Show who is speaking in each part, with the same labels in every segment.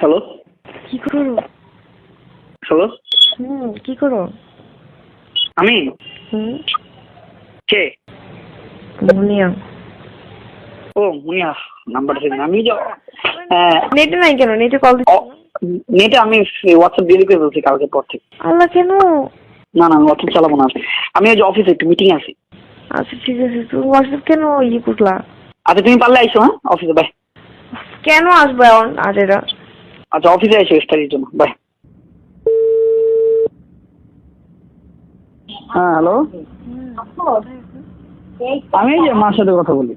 Speaker 1: Hello?
Speaker 2: কি করো
Speaker 1: hello?
Speaker 2: হুম কি করো
Speaker 1: আমি?
Speaker 2: হুম।
Speaker 1: কে?
Speaker 2: মুনিয়া।
Speaker 1: ও মুনিয়া নাম্বারটা দিন। আমি যে হ্যাঁ,
Speaker 2: নেটে নাই কেন? নেটে কল
Speaker 1: নেটে আমি হোয়াটসঅ্যাপ দিয়ে করে বলছি কালকে পর থেকে।
Speaker 2: আল্লাহ কেন?
Speaker 1: না না হোয়াটসঅ্যাপ চালাবো না। আমি যে অফিসে একটু মিটিং আছি।
Speaker 2: আচ্ছা ঠিক আছে। তুমি হোয়াটসঅ্যাপ কেন ইয়ে করলা?
Speaker 1: আচ্ছা তুমি পারলে আইসো হ্যাঁ? অফিসে বাই
Speaker 2: কেন আসবে এখন আজ এরা
Speaker 1: আচ্ছা অফিসে আইসো স্টাডির জন্য। বাই হ্যাঁ হ্যালো আমি এই যে মার সাথে কথা বলি।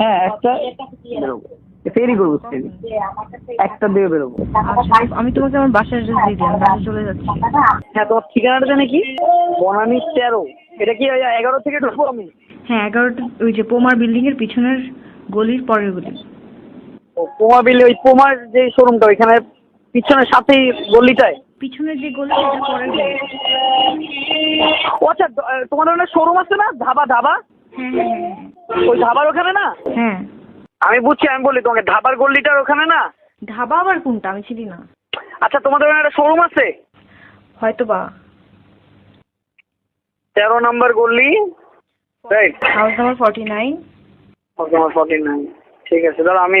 Speaker 1: হ্যাঁ একটা ফেরি করব ফেরি একটা দিয়ে বেরোবো।
Speaker 2: আমি তোমাকে আমার বাসার অ্যাড্রেস দিয়ে দিই আমি চলে যাচ্ছি।
Speaker 1: হ্যাঁ তোমার ঠিকানাটা জানে কি? বনানি তেরো। এটা কি এগারো থেকে ঢুকবো আমি?
Speaker 2: হ্যাঁ এগারোটা ওই যে পোমার বিল্ডিং এর পিছনের গলির পরের গলি।
Speaker 1: ও পোমা বিলে ওই পোমার যে শোরুমটা ওইখানে পিছনের সাথেই গলিটায়?
Speaker 2: পিছনের যে গলি সেটা পরের গলি।
Speaker 1: ও আচ্ছা দ- আহ, তোমাদের ওখানে শোরুম আছে না? ধাবা ধাবা?
Speaker 2: হ্যাঁ হ্যাঁ হ্যাঁ।
Speaker 1: ওই ধাবার ওখানে না?
Speaker 2: হ্যাঁ।
Speaker 1: আমি বুঝছি আমি বলি তোমাকে ধাবার গল্লিটার ওখানে না?
Speaker 2: ধাবা আবার কোনটা? আমি চিনি না।
Speaker 1: আচ্ছা তোমাদের ওখানে একটা শোরুম আছে?
Speaker 2: হয়তো বা
Speaker 1: তেরো নম্বর গল্লি right
Speaker 2: house number forty nine
Speaker 1: তোমার ফর্টি নাইন ঠিক আছে দাদা আমি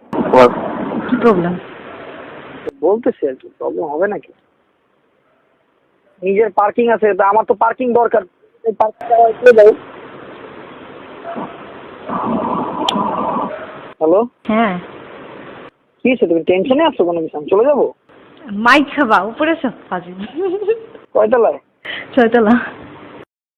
Speaker 2: কি প্রবলেম
Speaker 1: বলতেছি আর কি প্রবলেম হবে নাকি? নিজের পার্কিং আছে তা আমার তো পার্কিং দরকার। এই পার্কিংটা একটু দাও। হ্যালো
Speaker 2: হ্যাঁ।
Speaker 1: কি হয়েছে তুমি টেনশনে আছো কোনো কিছু? আমি চলে যাব?
Speaker 2: মাইক খাবা উপরে সব ফাজিল।
Speaker 1: কয়তলায়?
Speaker 2: ছয়তলা।